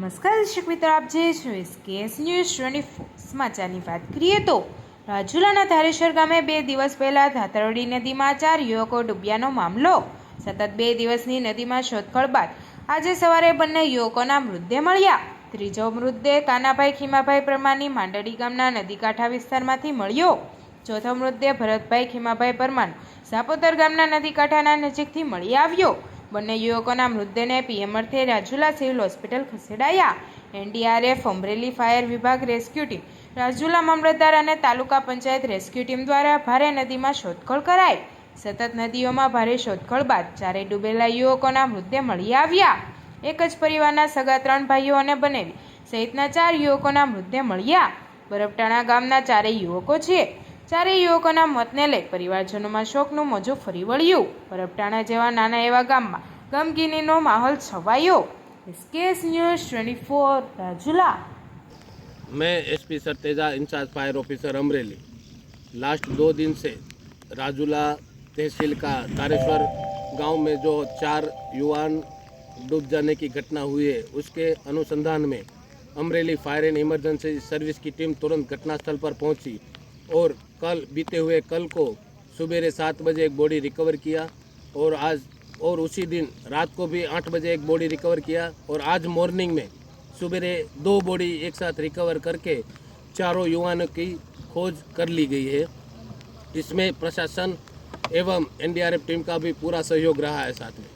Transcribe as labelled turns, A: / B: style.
A: નમસ્કાર દર્શક મિત્રો, આપ જે છો એસકેએસ ન્યૂઝ ટ્વેન્ટી ફોર. સમાચારની વાત કરીએ તો, રાજુલાના ધારેશ્વર ગામે બે દિવસ પહેલા ધાતરડી નદીમાં ચાર યુવકો ડૂબ્યાનો મામલો. સતત બે દિવસની નદીમાં શોધખોળ બાદ આજે સવારે બંને યુવકોના મૃતદેહ મળ્યા. ત્રીજો મૃતદેહ કાનાભાઈ ખીમાભાઈ પરમારની માંડળી ગામના નદીકાંઠા વિસ્તારમાંથી મળ્યો. ચોથો મૃતદેહ ભરતભાઈ ખીમાભાઈ પરમાર સાપોતર ગામના નદીકાંઠાના નજીકથી મળી આવ્યો. બંને યુવકોના મૃતદેહને પીએમ અર્થે રાજુલા સિવિલ હોસ્પિટલ ખસેડાયા. એનડીઆરએફ, અમરેલી ફાયર વિભાગ રેસ્ક્યુ ટીમ. રાજુલા મામલતદાર અને તાલુકા પંચાયત રેસ્ક્યુ ટીમ દ્વારા ભારે નદીમાં શોધખોળ કરાઈ. સતત નદીઓમાં ભારે શોધખોળ બાદ ચારે ડૂબેલા યુવકોના મૃતદેહ મળી આવ્યા. એક જ પરિવારના સગા ત્રણ ભાઈઓ અને બનેવી, સહિતના ચાર યુવકોના મૃતદેહ મળ્યા. બરફટાણા ગામના ચારેય યુવકો છે. ચારેય યુવકોના મોતને લઈ પરિવારજનોમાં શોકનું મોજું ફરી વળ્યું બરફટાણા જેવા નાના એવા ગામમાં ગમગીનીનો માહોલ છવાયો SKS news twenty four Rajula
B: मैं SP Sarteja incharge fire officer Amreli last दो दिन से राजूला तहसील का तारेश्वर गांव में जो चार युवान डूब जाने की घटना हुई है उसके अनुसंधान में Amreli fire and emergency service की टीम तुरंत घटनास्थल पर पहुंची और कल बीते हुए कल को सुबेरे सात बजे एक बॉडी रिकवर किया और आज, और उसी दिन रात को भी आठ बजे एक बॉडी रिकवर किया और आज मॉर्निंग में सुबेरे दो बॉडी एक साथ रिकवर करके चारों युवानों की खोज कर ली गई है। इसमें प्रशासन एवं एनडीआरएफ टीम का भी पूरा सहयोग रहा है साथ में।